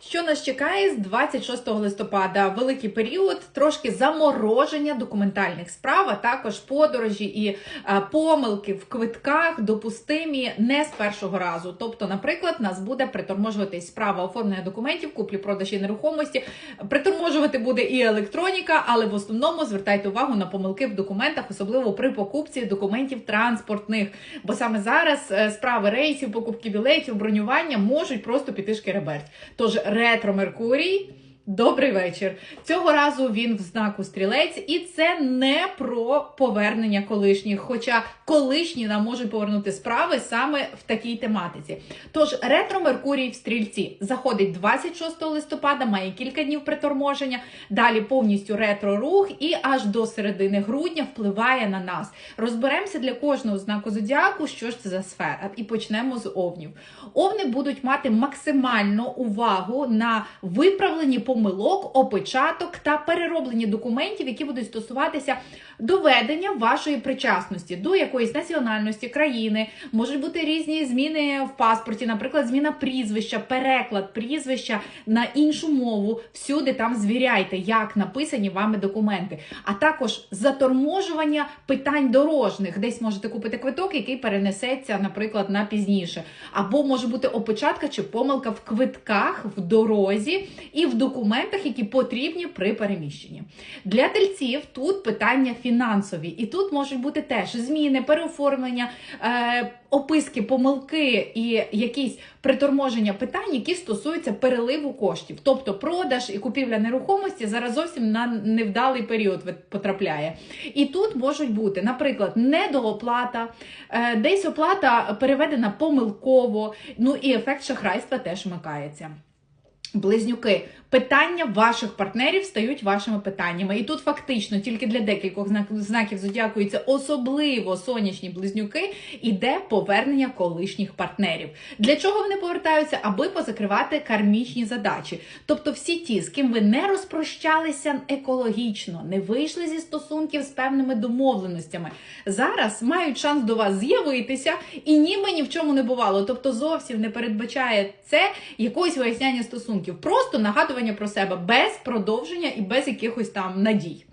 Що нас чекає з 26 листопада? Великий період, трошки замороження документальних справ, а також подорожі і е, помилки в квитках допустимі не з першого разу. Тобто, наприклад, нас буде приторможуватись справа оформлення документів, куплі-продажі нерухомості. Приторможувати буде і електроніка, але в основному звертайте увагу на помилки в документах, особливо при покупці документів транспортних. Бо саме зараз е, справи рейсів, покупки білетів, бронювання можуть просто піти шкереберть. Тож ретро Меркурій. Добрий вечір. Цього разу він в знаку стрілець, і це не про повернення колишніх. Хоча колишні нам можуть повернути справи саме в такій тематиці. Тож ретро Меркурій в стрільці заходить 26 листопада, має кілька днів приторможення. Далі повністю ретро рух і аж до середини грудня впливає на нас. Розберемося для кожного знаку зодіаку, що ж це за сфера, і почнемо з овнів. Овни будуть мати максимальну увагу на виправлені помилок, опечаток та перероблені документів, які будуть стосуватися доведення вашої причасності до якоїсь національності країни. Можуть бути різні зміни в паспорті, наприклад, зміна прізвища, переклад прізвища на іншу мову. Всюди там звіряйте, як написані вами документи, а також заторможування питань дорожних. Десь можете купити квиток, який перенесеться, наприклад, на пізніше, або може бути опечатка чи помилка в квитках, в дорозі і в документах, які потрібні при переміщенні. Для тельців тут питання фінансові, і тут можуть бути теж зміни, переоформлення, е, описки, помилки і якісь приторможення питань, які стосуються переливу коштів, тобто продаж і купівля нерухомості зараз зовсім на невдалий період потрапляє. І тут можуть бути, наприклад, недооплата, е, десь оплата переведена помилково, ну і ефект шахрайства теж вмикається. Близнюки, питання ваших партнерів стають вашими питаннями. І тут фактично тільки для декількох знаків зодіакуються особливо сонячні близнюки, іде повернення колишніх партнерів. Для чого вони повертаються? Аби позакривати кармічні задачі. Тобто, всі ті, з ким ви не розпрощалися екологічно, не вийшли зі стосунків з певними домовленостями, зараз мають шанс до вас з'явитися і ніби ні в чому не бувало. Тобто, зовсім не передбачає це якогось виясняння стосунків стосунків, просто нагадування про себе без продовження і без якихось там надій.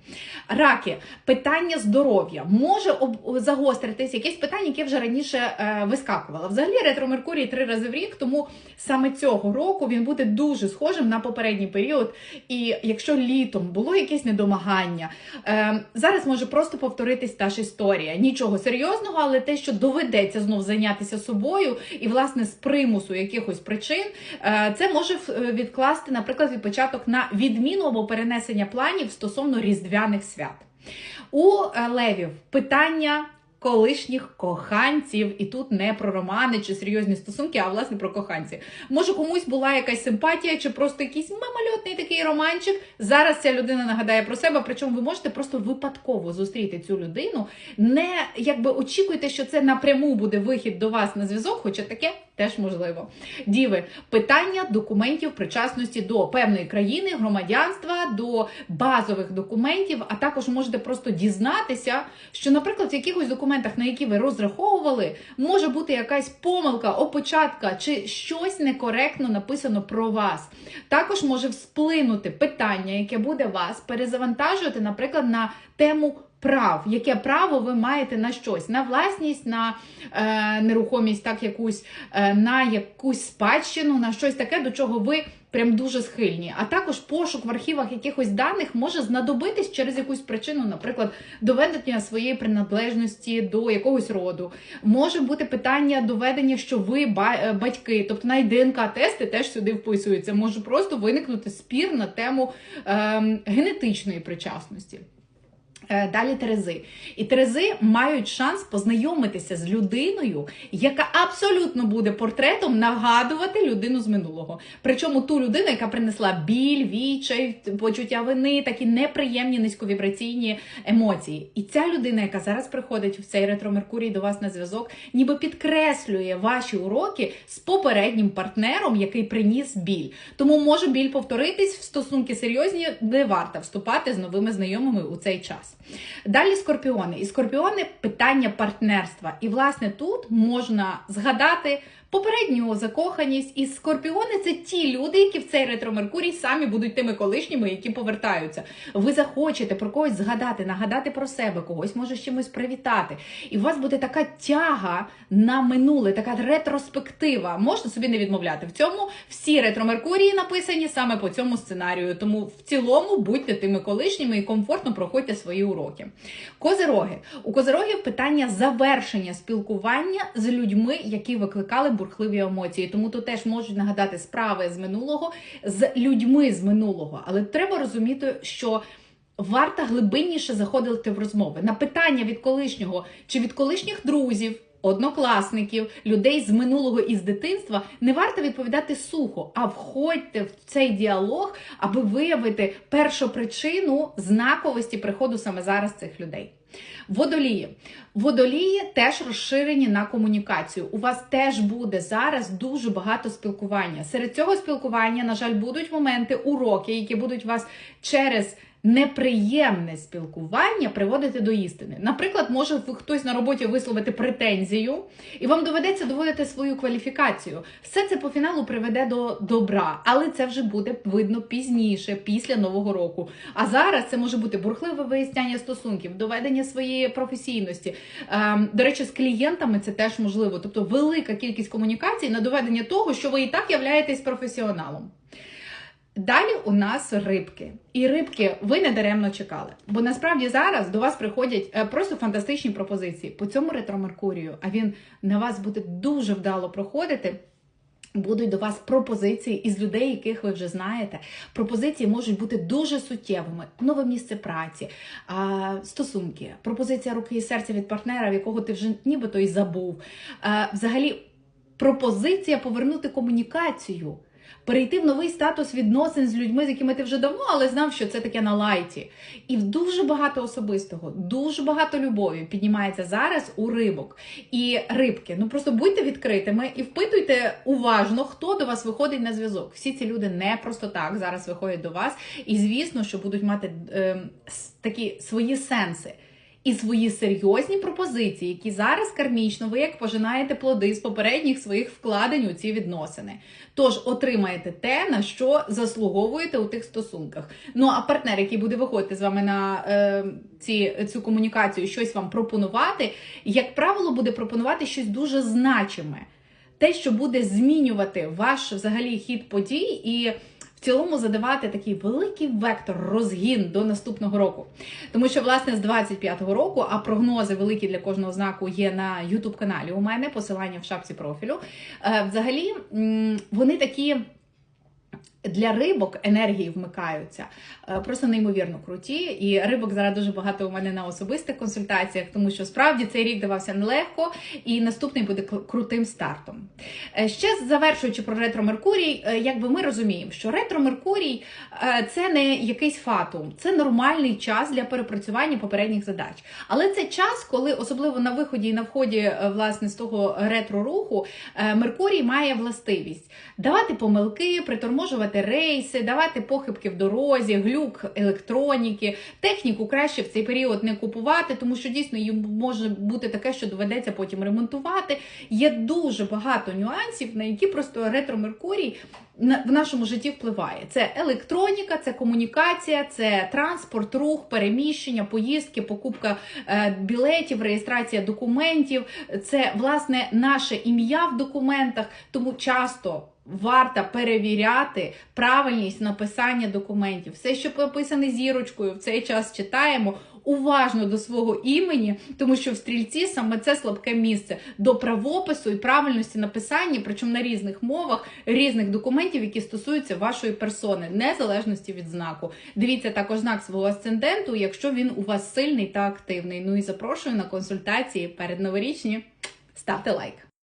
Раки, питання здоров'я може загостритись якесь питання, яке вже раніше е, вискакувало. Взагалі, ретро Меркурій три рази в рік, тому саме цього року він буде дуже схожим на попередній період. І якщо літом було якесь недомагання, е, зараз може просто повторитись та ж історія. Нічого серйозного, але те, що доведеться знов зайнятися собою, і, власне, з примусу якихось причин, е, це може відкласти, наприклад, від початок на відміну або перенесення планів стосовно різдвяних свят. У е, левів питання колишніх коханців, і тут не про романи чи серйозні стосунки, а власне про коханців. Може, комусь була якась симпатія, чи просто якийсь мимольотний такий романчик. Зараз ця людина нагадає про себе, причому ви можете просто випадково зустріти цю людину. Не якби очікуйте, що це напряму буде вихід до вас на зв'язок, хоча таке теж можливо. Діви, питання документів причасності до певної країни, громадянства, до базових документів, а також можете просто дізнатися, що, наприклад, в якихось документах на які ви розраховували, може бути якась помилка, опочатка чи щось некоректно написано про вас. Також може всплинути питання, яке буде вас перезавантажувати, наприклад, на тему. Прав, яке право ви маєте на щось, на власність, на е, нерухомість, так якусь, е, на якусь спадщину, на щось таке, до чого ви прям дуже схильні. А також пошук в архівах якихось даних може знадобитись через якусь причину, наприклад, доведення своєї приналежності до якогось роду. Може бути питання доведення, що ви е, батьки, тобто навіть ДНК-тести теж сюди вписуються. Може просто виникнути спір на тему е, генетичної причасності. Е, далі Терези. І Терези мають шанс познайомитися з людиною, яка абсолютно буде портретом нагадувати людину з минулого. Причому ту людину, яка принесла біль, вічай, почуття вини, такі неприємні низьковібраційні емоції. І ця людина, яка зараз приходить в цей ретро Меркурій до вас на зв'язок, ніби підкреслює ваші уроки з попереднім партнером, який приніс біль. Тому може біль повторитись в стосунки серйозні, не варто вступати з новими знайомими у цей час. Далі скорпіони. І скорпіони питання партнерства. І, власне, тут можна згадати попередню закоханість. І скорпіони це ті люди, які в цей ретро Меркурій самі будуть тими колишніми, які повертаються. Ви захочете про когось згадати, нагадати про себе, когось може чимось привітати. І у вас буде така тяга на минуле, така ретроспектива. Можна собі не відмовляти. В цьому всі ретро Меркурії написані саме по цьому сценарію. Тому в цілому будьте тими колишніми і комфортно проходьте свої уроки. Козироги. У козирогів питання завершення спілкування з людьми, які викликали бурхливі емоції. Тому тут теж можуть нагадати справи з минулого з людьми з минулого. Але треба розуміти, що. Варто глибинніше заходити в розмови на питання від колишнього чи від колишніх друзів, однокласників, людей з минулого і з дитинства. Не варто відповідати сухо, а входьте в цей діалог, аби виявити першу причину знаковості приходу саме зараз цих людей. Водолії. Водолії теж розширені на комунікацію. У вас теж буде зараз дуже багато спілкування. Серед цього спілкування, на жаль, будуть моменти, уроки, які будуть вас через неприємне спілкування приводити до істини. Наприклад, може хтось на роботі висловити претензію, і вам доведеться доводити свою кваліфікацію. Все це по фіналу приведе до добра, але це вже буде видно пізніше, після нового року. А зараз це може бути бурхливе виясняння стосунків, доведення своєї професійності. Ем, до речі, з клієнтами це теж можливо, тобто велика кількість комунікацій на доведення того, що ви і так являєтесь професіоналом. Далі у нас рибки. І рибки ви не даремно чекали. Бо насправді зараз до вас приходять е, просто фантастичні пропозиції по цьому ретро Меркурію, а він на вас буде дуже вдало проходити. Будуть до вас пропозиції із людей, яких ви вже знаєте. Пропозиції можуть бути дуже суттєвими: нове місце праці, стосунки, пропозиція руки і серця від партнера, в якого ти вже нібито і забув. Взагалі, пропозиція повернути комунікацію перейти в новий статус відносин з людьми, з якими ти вже давно, але знав, що це таке на лайті. І дуже багато особистого, дуже багато любові піднімається зараз у рибок. І рибки. Ну просто будьте відкритими і впитуйте уважно, хто до вас виходить на зв'язок. Всі ці люди не просто так зараз виходять до вас. І звісно, що будуть мати е, такі свої сенси і свої серйозні пропозиції, які зараз кармічно ви як пожинаєте плоди з попередніх своїх вкладень у ці відносини. Тож отримаєте те, на що заслуговуєте у тих стосунках. Ну а партнер, який буде виходити з вами на е, ці, цю комунікацію, щось вам пропонувати, як правило, буде пропонувати щось дуже значиме. Те, що буде змінювати ваш взагалі хід подій і цілому задавати такий великий вектор розгін до наступного року. Тому що, власне, з 25-го року, а прогнози великі для кожного знаку є на youtube каналі У мене посилання в шапці профілю. Е, взагалі, вони такі для рибок енергії вмикаються е, просто неймовірно круті. І рибок зараз дуже багато у мене на особистих консультаціях, тому що справді цей рік давався нелегко, і наступний буде крутим стартом. Е, ще завершуючи про ретро Меркурій, е, якби ми розуміємо, що ретро Меркурій це не якийсь фатум, це нормальний час для перепрацювання попередніх задач. Але це час, коли особливо на виході і на вході власне з того ретро руху Меркурій має властивість давати помилки, приторможувати давати рейси, давати похибки в дорозі, глюк електроніки. Техніку краще в цей період не купувати, тому що дійсно їм може бути таке, що доведеться потім ремонтувати. Є дуже багато нюансів, на які просто ретро Меркурій в нашому житті впливає. Це електроніка, це комунікація, це транспорт, рух, переміщення, поїздки, покупка е, білетів, реєстрація документів. Це власне наше ім'я в документах, тому часто. Варто перевіряти правильність написання документів. Все, що прописане зірочкою, в цей час читаємо уважно до свого імені, тому що в стрільці саме це слабке місце до правопису і правильності написання, причому на різних мовах, різних документів, які стосуються вашої персони, незалежності від знаку. Дивіться також знак свого асценденту, якщо він у вас сильний та активний. Ну і запрошую на консультації перед новорічні. Ставте лайк.